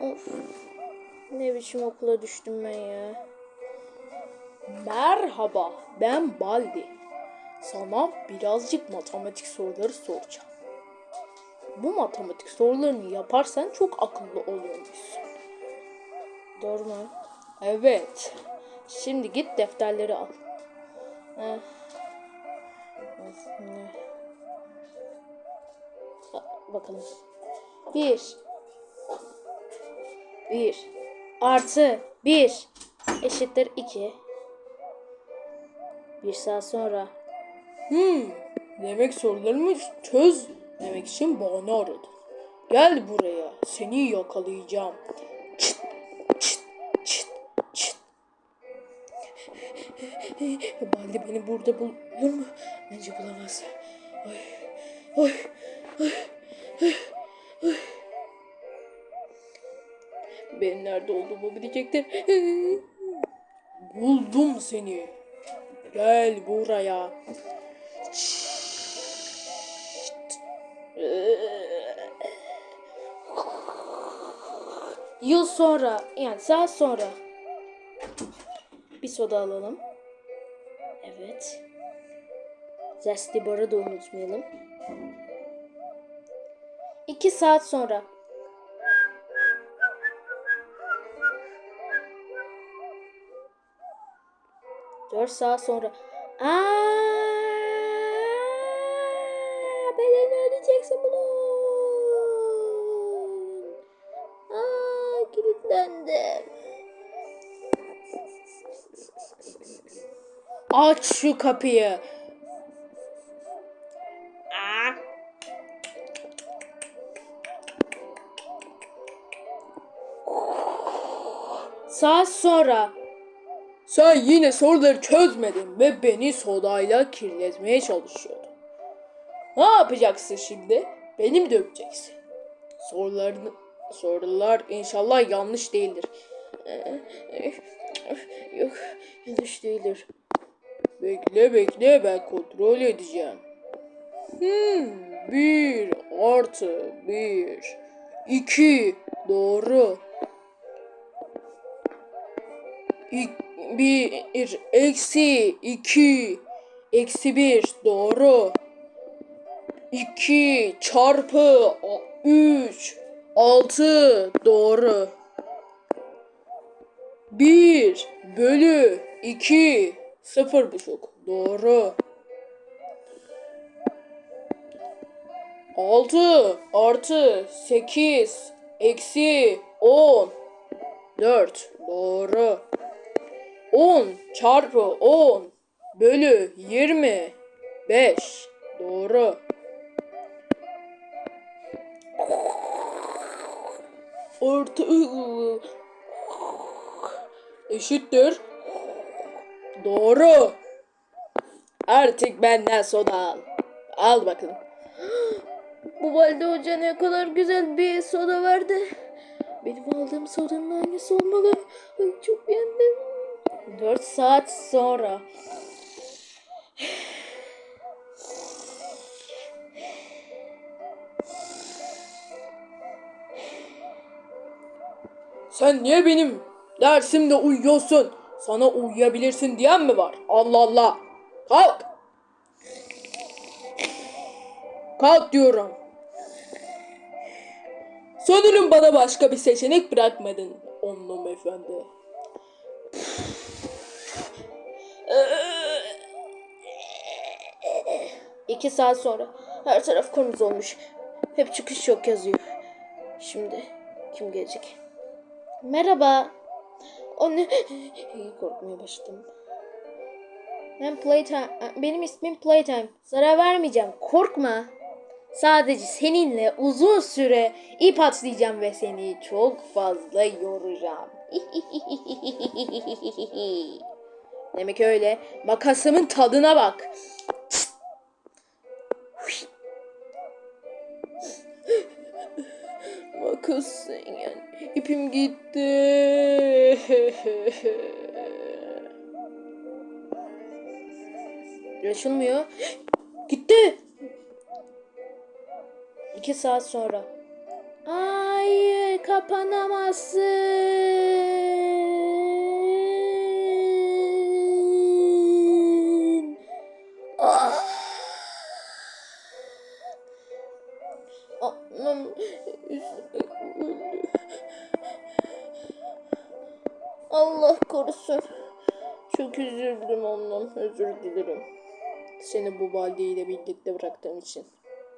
Of. Ne biçim okula düştüm ben ya. Merhaba, ben Baldi. Sana birazcık matematik soruları soracağım. Bu matematik sorularını yaparsan çok akıllı oluyormuşsun. Doğru mu? Evet. Şimdi git defterleri al. Eh. Bakalım. Bir. Bir. Artı bir. Eşittir iki. Bir saat sonra. Hmm. Demek sorularımı çöz demek için bana aradın. Gel buraya. Seni yakalayacağım. Çıt, çıt, çıt, çıt. Baldi beni burada bulur mu? Bence bulamaz. Ay, ay, ay, ay. Benim nerede olduğumu bilecektir. Buldum seni. Gel buraya. Yıl sonra yani saat sonra bir soda alalım. Evet. Zesty barı da unutmayalım. İki saat sonra. Dört saat sonra. Aa, bedelini ödeyeceksin bunun. Aa, kilitlendim. Aç şu kapıyı. Aa. Saat sonra. Sen yine soruları çözmedin ve beni sodayla kirletmeye çalışıyordun. Ne yapacaksın şimdi? Beni mi döveceksin? Sorularını, sorular inşallah yanlış değildir. Ee, Yok, yanlış değildir. Bekle bekle ben kontrol edeceğim. Hmm, bir artı bir. iki doğru. İk- bir eksi iki eksi bir doğru. 2 çarpı 3 6 doğru. 1 bölü 2 sıfır buçuk doğru. 6 artı 8 eksi 10 4 doğru. 10 çarpı 10 bölü 20 5 doğru. Artı eşittir. Doğru. Artık benden soda al. Al bakalım. Bu Valide Hoca ne kadar güzel bir soda verdi. Benim aldığım sodanın aynısı olmalı. Ay, çok beğendim. 4 saat sonra. Sen niye benim dersimde uyuyorsun? Sana uyuyabilirsin diyen mi var? Allah Allah. Kalk. Kalk diyorum. Sanırım bana başka bir seçenek bırakmadın onlum efendi. İki saat sonra her taraf kırmızı olmuş. Hep çıkış yok yazıyor. Şimdi kim gelecek? Merhaba. O ne? Korkmaya başladım. Ben Playtime, benim ismim Playtime. Zarar vermeyeceğim. Korkma. Sadece seninle uzun süre ip atlayacağım ve seni çok fazla yoracağım. Demek öyle. Makasımın tadına bak. Makas yani ipim gitti. Yaşılmıyor. Gitti. İki saat sonra. Hayır kapanamazsın. Allah korusun. Çok üzüldüm ondan. Özür dilerim. Seni bu baldeyle birlikte bıraktığım için.